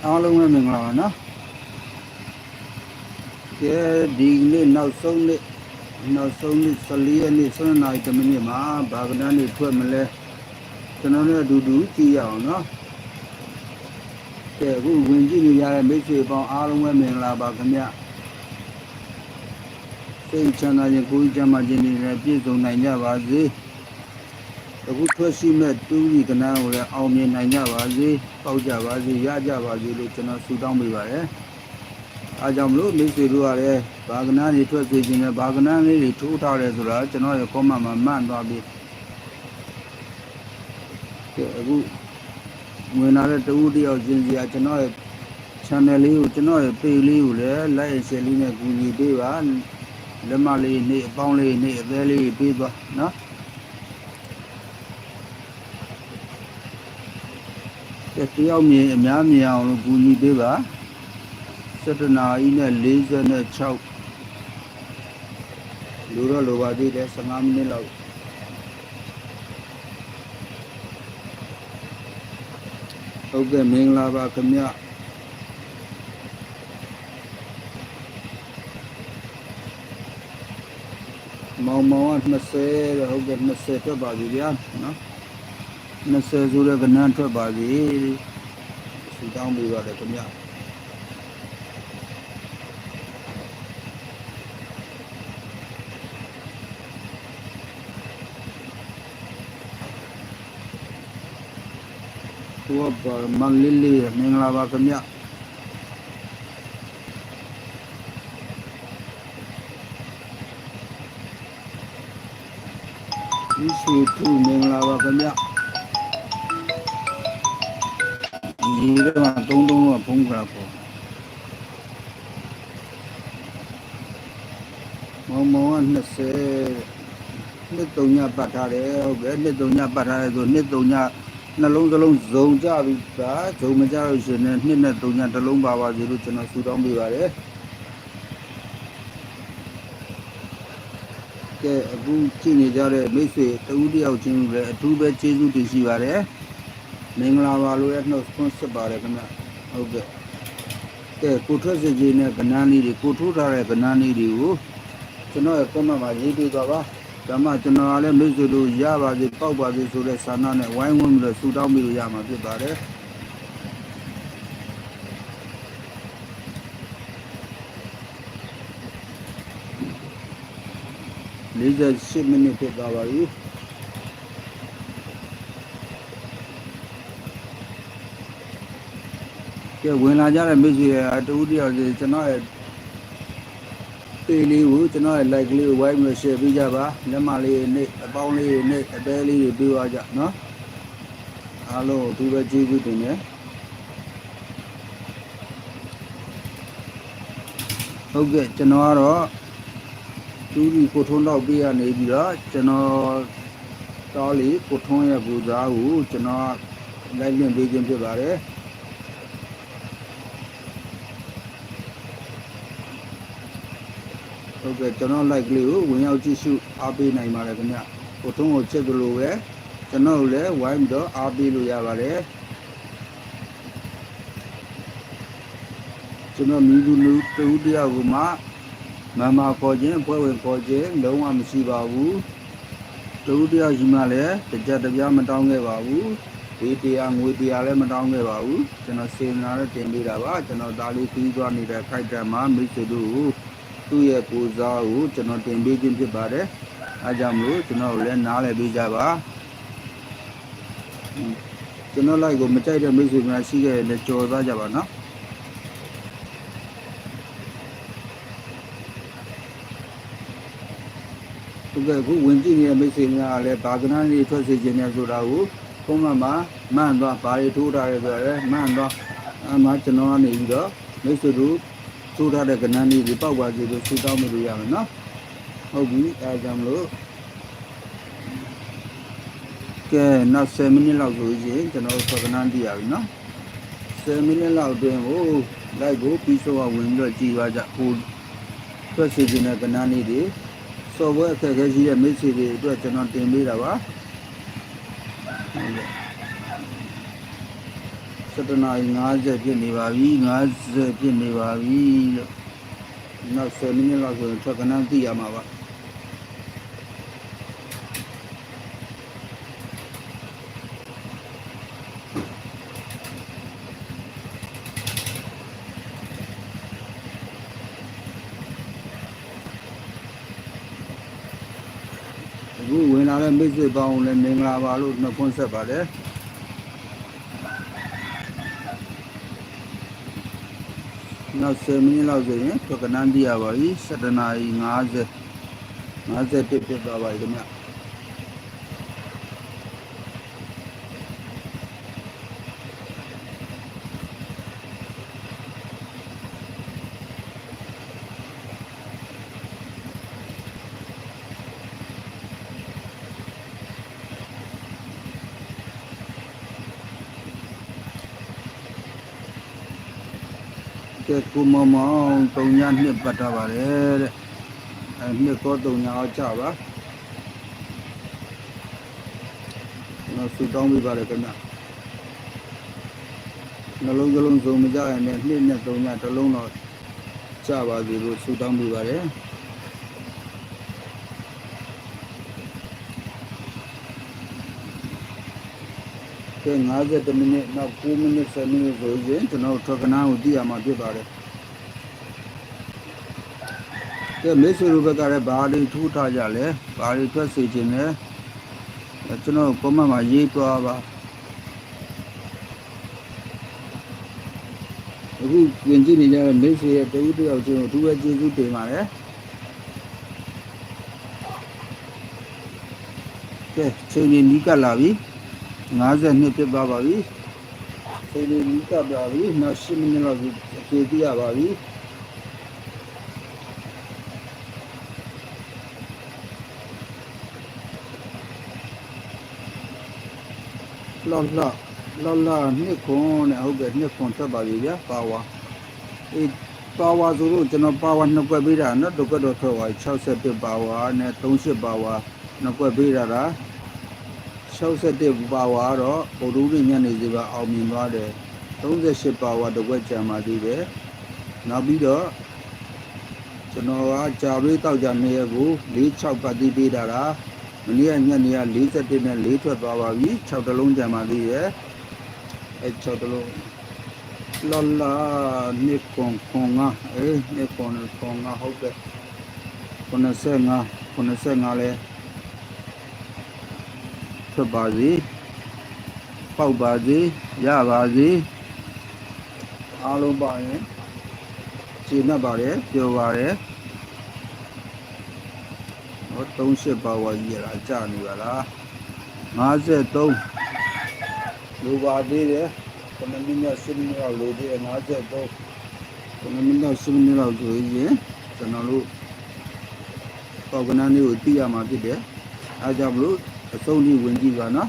ကဲအားလုံးပဲမင်္ဂလာပါနော်ကဲဒီနေ့နောက်ဆုံးနေ့နောက်ဆုံးနေ့14ရက်နေ့7နာရီ10မိနစ်မှာဘာကနန်းနေထွက်မလဲကျွန်တော်တို့အတူတူကြည့်ရအောင်နော်ကဲအခုဝင်ကြည့်နေရတဲ့မိတ်ဆွေပေါင်းအားလုံးပဲမင်္ဂလာပါခင်ဗျစိတ်ချမ်းသာခြင်းကိုယ်ကျမ်းမာခြင်းတွေနဲ့ပြည့်စုံနိုင်ကြပါစေ အခုထွက်ရှိမဲ့တူးကြီးကနန်းကိုလည်းအောင်မြင်နိုင်ကြပါစေပေါက်ကြပါစေရကြပါစေလို့ကျွန်တော်ဆုတောင်းပေးပါတယ်အားကြောင့်မလို့မိတ်ဆွေတို့ကလည်းဘာကနာတွေထွက်စေခြင်းနဲ့ဘာကနာလေးတွေထိုးထားတယ်ဆိုတာကျွန်တော်ရဲ့ comment မှာမှန်သွားပြီကဲအခုဝင်လာတဲ့တူးတယောက်ချင်းစီကကျွန်တော်ရဲ့ channel လေးကိုကျွန်တော်ရဲ့ page လေးကိုလည်း like and share လေးနဲ့ကူညီပေးပါလက်မလေးနေအပေါင်းလေးနေအသေးလေးပေးသွားနော် တယောက်မြင်အများမြင်အောင်လို့ကူညီပေးပါ7နာရီနဲ့46လူတော့လိုပါသေးတယ်15မိနစ်လောက်ဟုတ်ကဲ့မင်္ဂလာပါခင်ဗျမောင်မောင်က20တဲ့ဟုတ်ကဲ့20ထွက်ပါပြီဗျာနော် 20ဆိုတဲ့ကဏ္ဍထွက်ပါပြီစူတောင်းပေးပါတယ်ခင်ဗျာဟိုကမန်လီလီမင်္ဂလာပါခင်ဗျာဒီရှိသူမင်္ဂလာပါခင်ဗျ ဒီတော့တုံးတုံးတော့ဖုံးကြပေါ့မောင်မောင်က20နှစ်တုံညပတ်ထားတယ်ဟုတ်ကဲ့နှစ်တုံညပတ်ထားတယ်ဆိုနှစ်တုံညနှလုံးသလုံးဇုံကြပြီပါဇုံမကြလို့ရှင်နဲ့နှစ်နဲ့တုံညတစ်လုံးပါပါစေလို့ကျွန်တော်ဆုတောင်းပေးပါတယ်ကဲအခုကြည့်နေကြတဲ့မိတ်ဆွေတဦးတယောက်ချင်းလည်းအထူးပဲကျေးဇူးတင်ရှိပါတယ် မင်္ဂလာပါလို့ရနှုတ်ခွန်းဆက်ပါတယ်ခင်ဗျဟုတ်ကဲ့ကဲကိုထွက်စီကြီးနဲ့ကနန်းလေးတွေကိုထိုးထားတဲ့ကနန်းလေးတွေကိုကျွန်တော်ရဲ့ comment မှာရေးပေးသွားပါဒါမှကျွန်တော်ကလည်းမိတ်ဆွေတို့ရပါစေပေါက်ပါစေဆိုတဲ့ဆန္ဒနဲ့ဝိုင်းဝန်းပြီးတော့ဆူတောင်းပြီးလို့ရမှာဖြစ်ပါတယ်48မိနစ်ဖြစ်သွားပါပြီ ကဲဝင်လာကြတဲ့မိတ်ဆွေအတူတယောက်စီကျွန်တော်ရဲ့ပေလေးကိုကျွန်တော်ရဲ့ like လေးကိုဝိုင်းပြီး share ပေးကြပါလက်မလေးနဲ့အပေါင်းလေးနဲ့အသေးလေးတွေပေးသွားကြနော်အားလုံးအထူးပဲကျေးဇူးတင်တယ်ဟုတ်ကဲ့ကျွန်တော်ကတော့သူဒီကိုထုံးတော့ပေးရနေပြီးတော့ကျွန်တော်တော်လေးကိုထုံးရဲ့ပူဇာကိုကျွန်တော်လိုက်လင့်ပေးခြင်းဖြစ်ပါတယ် ဟုတ်ကဲ့ကျွန်တော် like လေးကိုဝင်ရောက်ကြည့်ရှုအားပေးနိုင်ပါတယ်ခင်ဗျကိုထုံးကိုချက်သလိုပဲကျွန်တော်လည်းဝိုင်းပြီးတော့အားပေးလို့ရပါတယ်ကျွန်တော်မြည်သူလူတူတယောက်ကိုမှမမခေါ်ခြင်းအဖွဲ့ဝင်ခေါ်ခြင်းလုံးဝမရှိပါဘူးတူတယောက်ရှိမှလည်းတကြက်တပြားမတောင်းခဲ့ပါဘူးဒီတရားငွေတရားလည်းမတောင်းခဲ့ပါဘူးကျွန်တော်စေနာနဲ့တင်ပေးတာပါကျွန်တော်ဒါလေးပြီးသွားနေတဲ့ခိုက်တံမှာမိတ်ဆွေတို့ကို သူ့ရဲ့ကိုစားကိုကျွန်တော်တင်ပေးခြင်းဖြစ်ပါတယ်အားကြောင့်မလို့ကျွန်တော်လည်းနားလည်ပေးကြပါကျွန်တော်လိုက်ကိုမကြိုက်တဲ့မိတ်ဆွေများရှိခဲ့ရင်ကြော်သွားကြပါနော်သူကအခုဝင်ကြည့်နေတဲ့မိတ်ဆွေများကလည်းဘာကနားလေးထွက်စေခြင်းနဲ့ဆိုတာကိုပုံမှန်မှာမှန်သွားဘာတွေထိုးထားရဲဆိုရဲမှန်သွားအမှကျွန်တော်ကနေပြီးတော့မိတ်ဆွေတို့ ထိုးထားတဲ့ကဏ္ဍလေးတွေပေါက်ပါစေလို့ဆူတောင်းလို့ရမယ်နော်ဟုတ်ပြီအဲကြောင့်မလို့ကဲနောက်10မိနစ်လောက်ဆိုရင်ကျွန်တော်သက္ကနန်းတည်ရပြီနော်10မိနစ်လောက်အတွင်းကိုလိုက်ကိုပြီးဆိုအောင်ဝင်ပြီးတော့ကြည်သွားကြဟိုထွက်စီခြင်းတဲ့ကဏ္ဍလေးတွေစော်ပွဲအခက်အခဲရှိတဲ့မိတ်ဆွေတွေအတွက်ကျွန်တော်တင်ပေးတာပါဟုတ်ကဲ့ 7နာရီ50ဖြစ်နေပါပြီ50ဖြစ်နေပါပြီလို့နောက်10မိနစ်လောက်ဆိုရင်ထွက်ကနန်းသိရမှာပါအခုဝင်လာတဲ့မိတ်ဆွေပေါင်းလည်းမင်္ဂလာပါလို့နှုတ်ခွန်းဆက်ပါတယ် နောက်10မိနစ်လောက်ဆိုရင်ထွက်ကနန်းသိရပါပြီ7နာရီ50 50ဖြစ်သွားပါပြီခင်ဗျ ကဲကိုမမောင်တုံညာနှစ်ပတ်ထားပါတယ်တဲ့အဲနှစ်ကောတုံညာအောင်ကြပါနော်ဆူတောင်းပေးပါတယ်ခင်ဗျနှလုံးကလုံးစုံမကြရင်လည်းနှစ်နဲ့တုံညာတစ်လုံးတော့ကြပါပြီလို့ဆူတောင်းပေးပါတယ် ကဲ50မိနစ်နောက်9မိနစ်10မိနစ်ဆိုရင်ကျွန်တော်ထွက်ကနာကိုသိရမှာဖြစ်ပါတယ်ကဲမေဆွေတို့ဘက်ကလည်းဘာတွေထူးထားကြလဲဘာတွေထွက်စေခြင်းလဲအဲကျွန်တော်ကွန်မန့်မှာရေးသွားပါအခုပြင်ကြည့်နေကြတဲ့မေဆွေရဲ့တဦးတစ်ယောက်ချင်းကိုအထူးပဲကျေးဇူးတင်ပါတယ်ကဲချိန်ကြီးနီးကပ်လာပြီ 52ဖြစ်သွားပါပြီချိန်ကြီးနီးကပ်လာပြီနောက်10မိနစ်လောက်ဒီအပြေပြရပါပြီလောလောလောလောနှစ်ခွန်နဲ့ဟုတ်ကဲ့နှစ်ခွန်ထွက်ပါပြီဗျာပါဝါအေးပါဝါဆိုတော့ကျွန်တော်ပါဝါနှစ်ကွက်ပေးတာနော်တစ်ကွက်တော့ထွက်သွားပြီ61ပါဝါနဲ့38ပါဝါနှစ်ကွက်ပေးတာလား 61ပါဝါတော့ဗုဒ္ဓဦးညနေစီပါအောင်မြင်သွားတယ်38ပါဝါတစ်ကွက်ကြံပါသေးတယ်နောက်ပြီးတော့ကျွန်တော်ကကြာပေးတောက်ကြနေရကို46ပတ်တိပေးတာလားမနေ့ကညနေက41နဲ့4ထွက်သွားပါပြီ6တလုံးကြံပါသေးရဲ့အဲ6တလုံးလာလာနေကွန်ကွန်ငါအေးနေကွန်ကွန်ငါဟုတ်ကဲ့95 95လဲ ထွက်ပါစေပေါက်ပါစေရပါစေအားလုံးပါရင်ကျေနပ်ပါတယ်ပြောပါတယ်ဟော38ပါဝါကြီးရတာကြာနေပါလား53လိုပါသေးတယ်9မိနစ်10မိနစ်လောက်လိုသေးတယ်53 9မိနစ်10မိနစ်လောက်ဆိုရင်ကျွန်တော်တို့ပေါက်ကနန်းလေးကိုသိရမှာဖြစ်တယ်အဲကြောင့်မလို့ အစုံဒီဝင်ကြည့်ပါနော်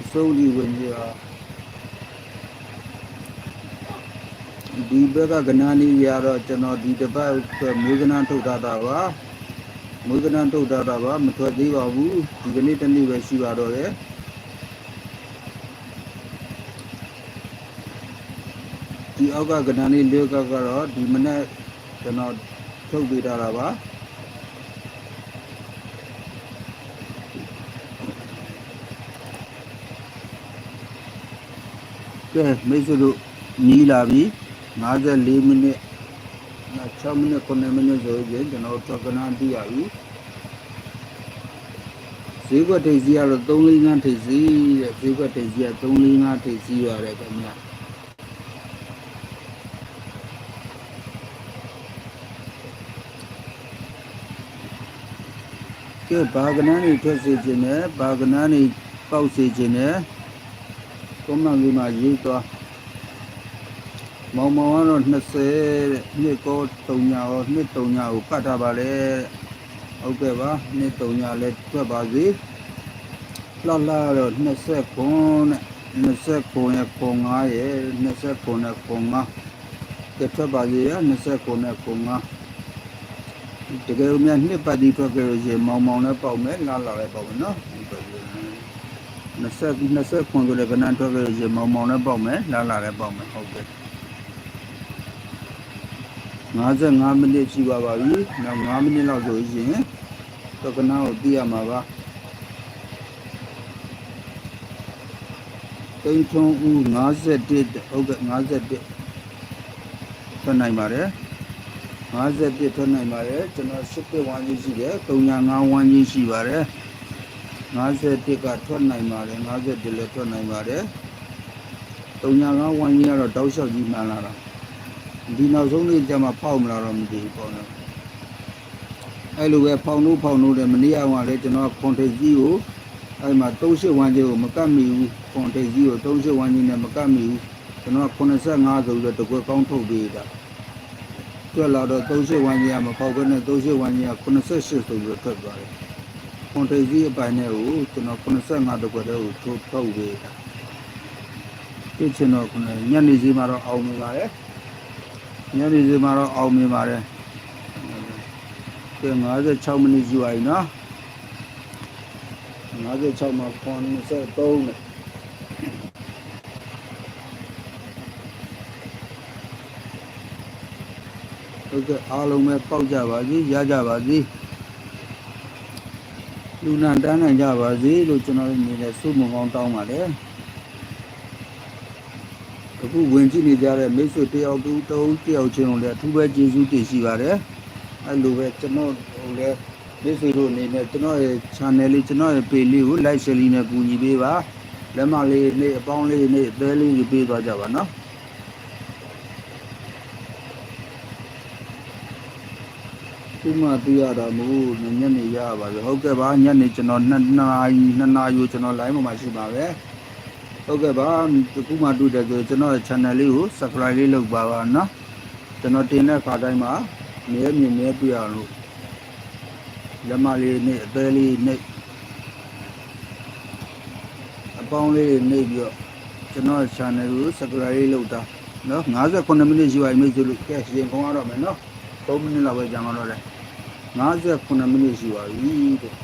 အစုံဒီဝင်ကြည့်ပါဒီဘက်ကကနာလေးရတော့ကျွန်တော်ဒီတစ်ပတ်အတွက်မေးကနာထုတ်ထားတာပါမေးကနာထုတ်ထားတာပါမထွက်သေးပါဘူးဒီကနေ့တနေ့ပဲရှိပါတော့တယ်ဒီအောက်ကကနာလေးလေးကကတော့ဒီမနေ့ကျွန်တော်ထုတ်ပေးထားတာပါ ကဲမိတ်ဆွေတို့နီးလာပြီ54မိနစ်နောက်6မိနစ်9မိနစ်ဆိုရင်ကျွန်တော်တော့ကနာသိရပြီဈေးကွက်ထိပ်စီးကတော့3 4 5ထိပ်စီးတဲ့ဈေးကွက်ထိပ်စီးက3 4 5ထိပ်စီးရတယ်ခင်ဗျာကဲဘာကနန်းနေထွက်စေခြင်းနဲ့ဘာကနန်းနေပေါက်စေခြင်းနဲ့ ကွန်မန့်လေးမှာရေးသွားမောင်မောင်ကတော့20တဲ့နှစ်ကော3ညာရောနှစ်3ညာကိုပတ်ထားပါလေဟုတ်ကဲ့ပါနှစ်3ညာလဲထွက်ပါစေလှလှတော့20ခွန်နဲ့20ခွန်ရဲ့ခွန်9ရဲ့20ခွန်နဲ့ခွန်9ကဲထွက်ပါစေရ20ခွန်နဲ့ခွန်9တကယ်လို့များနှစ်ပတ်ဒီထွက်ကြလို့ရှိရင်မောင်မောင်လည်းပေါက်မယ်လှလှလည်းပေါက်မယ်နော်ဟုတ်ကဲ့ 20 20ခွန်ဆိုလည်းကနန်းထွက်ခဲ့ရင်မောင်မောင်နဲ့ပေါက်မယ်လာလာလည်းပေါက်မယ်ဟုတ်ကဲ့55မိနစ်ရှိပါပါပြီနောက်5မိနစ်လောက်ဆိုရင်တော့ကနန်းကိုသိရမှာပါတိန်ချုံဦး51ဟုတ်ကဲ့51ထွက်နိုင်ပါတယ်51ထွက်နိုင်ပါတယ်ကျွန်တော်7ဝန်းကြီးရှိတယ်35ဝန်းကြီးရှိပါတယ် 51ကထွက်နိုင်ပါတယ်51လည်းထွက်နိုင်ပါတယ်35ဝန်းကြီးကတော့တောက်လျှောက်ကြီးမှန်လာတာဒီနောက်ဆုံးနေ့ကျမှဖောက်မလာတော့မသိဘူးပေါ့နော်အဲ့လိုပဲဖောင်လို့ဖောင်လို့လည်းမနေ့ကမှလည်းကျွန်တော်ကွန်ထိတ်ကြီးကိုအဲ့မှာ38ဝန်းကြီးကိုမကတ်မိဘူးကွန်ထိတ်ကြီးကို38ဝန်းကြီးနဲ့မကတ်မိဘူးကျွန်တော်85ဆိုပြီးတော့တကွက်ကောင်းထုတ်ပေးတာတွက်လာတော့38ဝန်းကြီးကမပေါက်ဘဲနဲ့38ဝန်းကြီးက88ဆိုပြီးတော့ထွက်သွားတယ်။ ကွန်တိတ်ကြီးအပိုင်းနဲ့ကိုကျွန်တော်85တကွက်တည်းကိုထုတ်ထုတ်ပေးတာ။ဖြစ်ချင်တော့ခုနညနေစီမှာတော့အောင်မြင်ပါတယ်။ညနေစီမှာတော့အောင်မြင်ပါတယ်။ကဲ56မိနစ်ရှိပါပြီနော်။56မှာ93နဲ့ဟုတ်ကဲ့အားလုံးပဲပေါက်ကြပါစေရကြပါစေ လူနာတန်းနိုင်ကြပါစေလို့ကျွန်တော်တို့မြင်တဲ့စုမကောင်းတောင်းပါတယ်အခုဝင်ကြည့်နေကြတဲ့မိတ်ဆွေတယောက်တူတုံးတယောက်ချင်းကိုလည်းအထူးပဲကျေးဇူးတင်ရှိပါတယ်အဲလိုပဲကျွန်တော်ဟိုလည်းမိတ်ဆွေတို့အနေနဲ့ကျွန်တော်ရဲ့ channel လေးကျွန်တော်ရဲ့ page လေးကို like share လေးနဲ့ကူညီပေးပါလက်မလေးနဲ့အပေါင်းလေးနဲ့အသေးလေးတွေပေးသွားကြပါနော် ခုမှပြရတာမဟုတ်ညနေရပါပဲဟုတ်ကဲ့ပါညနေကျွန်တော်2နာရီ2နာရီကိုကျွန်တော် live မှာရှိပါပဲဟုတ်ကဲ့ပါခုမှတွေ့တယ်ဆိုကျွန်တော်ရဲ့ channel လေးကို subscribe လေးလုပ်ပါပါနော်ကျွန်တော်တင်တဲ့ခါတိုင်းမှာမြဲမြင်မြဲတွေ့ရအောင်လို့လက်မလေးနဲ့အသေးလေးနဲ့အပေါင်းလေးနေပြီးတော့ကျွန်တော် channel ကို subscribe လေးလုပ်တာနော်58မိနစ်ရှိပါပြီမိတ်ဆွေတို့ကဲရှင်ခေါင်းရတော့မယ်နော်3မိနစ်လောက်ပဲကြာမှာတော့လေ 58မိနစ်ရှိပါပြီတဲ့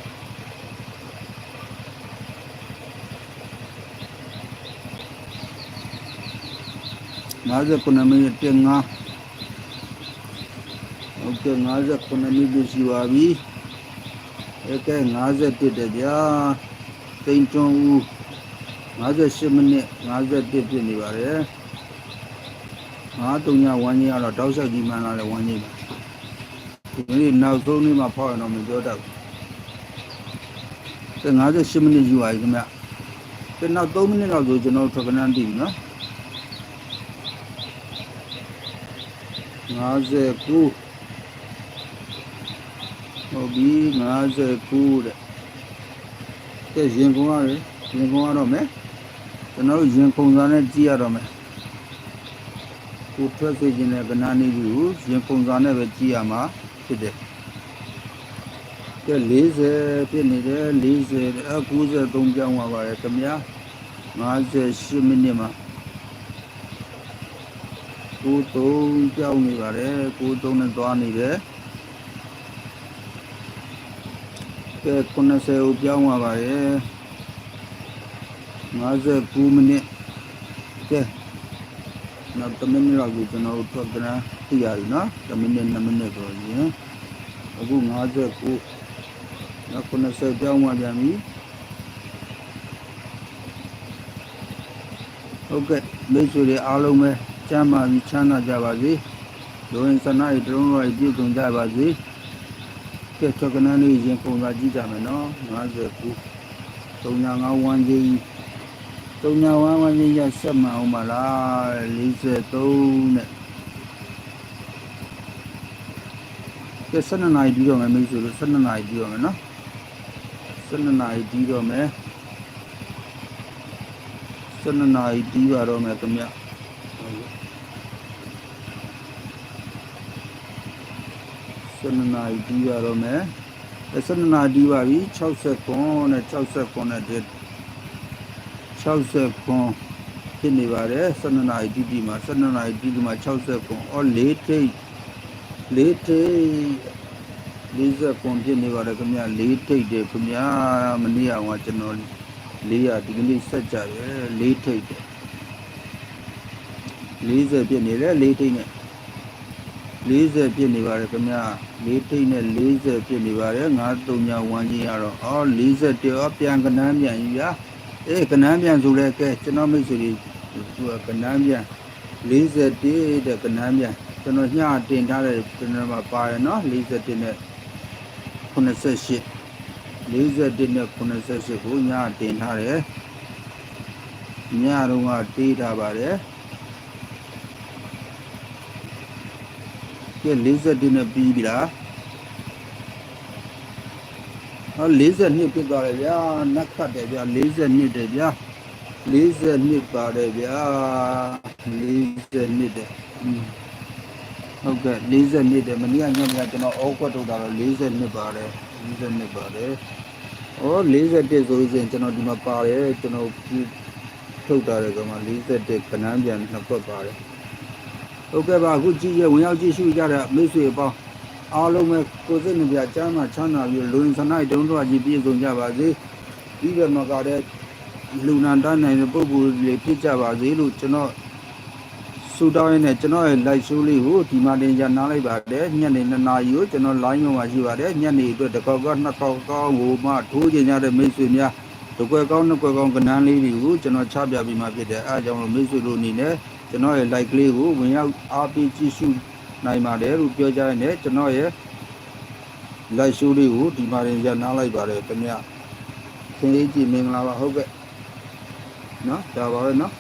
59မိနစ်တင်ငါဟုတ်ကဲ့59မိနစ်ရှိပါပြီအဲကဲ51တဲ့ဗျာတိန်ကျွန်းဦး58မိနစ်51ဖြစ်နေပါတယ်ငါတုံညာဝမ်းကြီးကတော့တောက်ဆက်ကြီးမှန်းလာတယ်ဝမ်းကြီးပဲ ဒီနေ့နောက်ဆုံးနေ့မှာဖောက်ရတော့မပြောတတ်ဘူး58မိနစ်ယူပါပြီခင်ဗျတဲ့နောက်3မိနစ်လောက်ဆိုကျွန်တော်ထွက်ခဏတည်ပြီနော်59ဟုတ်ပြီ59တဲ့တဲ့ရင်ကုန်ရတယ်ရင်ကုန်ရတော့မယ်ကျွန်တော်တို့ရင်ကုန်စားနဲ့ကြည့်ရတော့မယ်ကိုထွက်စေခြင်းနဲ့ကနာနေပြီကိုရင်ကုန်စားနဲ့ပဲကြည့်ရမှာ ဖြစ်တယ်ကဲ40ဖြစ်နေတယ်40အ93ကြောင်းပါပါတယ်ခင်ဗျာ58မိနစ်မှာ93ကြောင်းနေပါတယ်93နဲ့သွားနေတယ်ကဲ90ကိုပြောင်းပါပါတယ်59မိနစ်ကဲနောက်1မိနစ်လောက်ကိုကျွန်တော်တို့ထွက်ကြမ်း သိရပြီနော်1မိနစ်2မိနစ်ဆိုရင်အခု59နောက်90ပြောင်းသွားပြန်ပြီဟုတ်ကဲ့မိတ်ဆွေတွေအားလုံးပဲကျမ်းမာပြီးချမ်းသာကြပါစေလူဝင်စနာ၏တရုံးတော်၏ပြည့်စုံကြပါစေကဲချက်ကနန်းလေးရင်ပုံသာကြည့်ကြမယ်နော်59 35ဝန်းကြီးတုံညာဝမ်းဝမ်းကြီးရဆက်မှန်အောင်မလား43နဲ့ ကဲ12နာရီပြီးတော့မယ်မိတ်ဆွေတို့12နာရီပြီးတော့မယ်နော်12နာရီပြီးတော့မယ်12နာရီပြီးပါတော့မယ်ခင်ဗျ12နာရီပြီးပါတော့မယ်12နာရီပြီးပါပြီ60ခွန်နဲ့60ခွန်နဲ့60ခွန်ဖြစ်နေပါတယ်12နာရီတိတိမှာ12နာရီတိတိမှာ60ခွန် အော်၄ထိတ်၄ထိတ်40ခွန်ဖြစ်နေပါတယ်ခင်ဗျ၄ထိတ်တယ်ခင်ဗျမနေ့ကကျွန်တော်400ဒီကနေ့ဆက်ကြတယ်၄ထိပ်တယ်40ပြည့်နေတယ်၄ထိပ်နဲ့40ပြည့်နေပါတယ်ခင်ဗျာ၄ထိပ်နဲ့40ပြည့်နေပါတယ်93ညဝမ်းကြီးရတော့အော်40တောပြန်ကနန်းပြန်ယူရအေးကနန်းပြန်ဆိုလဲကဲကျွန်တော်မိတ်ဆွေတွေသူကကနန်းပြန်41တဲ့ကနန်းပြန် ကျွန်တော်ညတင်ထားတဲ့ကျွန်တော်မှာပါတယ်နော်41နဲ့88 41နဲ့88ကိုညတင်ထားတယ်ညတော့ကတေးထားပါတယ်ကဲ41နဲ့ပြီးပြီလားဟော42ဖြစ်သွားတယ်ဗျာနတ်ခတ်တယ်ဗျာ42တယ်ဗျာ42ပါတယ်ဗျာ42တယ်อืม ဟုတ်ကဲ့42တယ်မနေ့ကညနေကကျွန်တော်အောက်ကွက်ထုတ်တာတော့42ပါတယ်42ပါတယ်။အော်41ဆိုလို့ရှိရင်ကျွန်တော်ဒီမှာပါတယ်ကျွန်တော်ထုတ်တာတယ်ကမှ41ခဏန်းပြန်နှစ်ခွက်ပါတယ်။ဟုတ်ကဲ့ပါအခုကြည့်ရဝင်ရောက်ကြည့်ရှုကြတဲ့မိတ်ဆွေအပေါင်းအားလုံးပဲကိုယ်စိတ်နှပြချမ်းသာချမ်းသာပြီးလူဝင်ဆန္ဒတုံးတော်ကြီးပြည့်စုံကြပါစေ။ပြီးတော့မှကတဲ့လူနာတန်းနိုင်တဲ့ပုဂ္ဂိုလ်တွေဖြစ်ကြပါစေလို့ကျွန်တော် ဆူတောင်းရင်းနဲ့ကျွန်တော်ရဲ့ live show လေးကိုဒီမှာတင်ကြနားလိုက်ပါတယ်ညနေ2နာရီကိုကျွန်တော် line မှာရှိပါတယ်ညနေအတွက်တစ်ခေါက်ကနှစ်ခေါက်ကောင်းကိုမှထိုးကျင်ကြတဲ့မိတ်ဆွေများတစ်ခွက်ကောင်းနှစ်ခွက်ကောင်းကဏ္ဍလေးတွေကိုကျွန်တော်ချပြပြီးမှဖြစ်တယ်အဲအကြောင်းလို့မိတ်ဆွေတို့အနေနဲ့ကျွန်တော်ရဲ့ like လေးကိုဝင်ရောက်အားပေးကြည့်ရှုနိုင်ပါတယ်လို့ပြောကြရတဲ့ကျွန်တော်ရဲ့ live show လေးကိုဒီမှာတင်ကြနားလိုက်ပါတယ်ခင်ဗျာခင်လေးကြည့်မင်္ဂလာပါဟုတ်ကဲ့နော်ဒါပါပဲနော်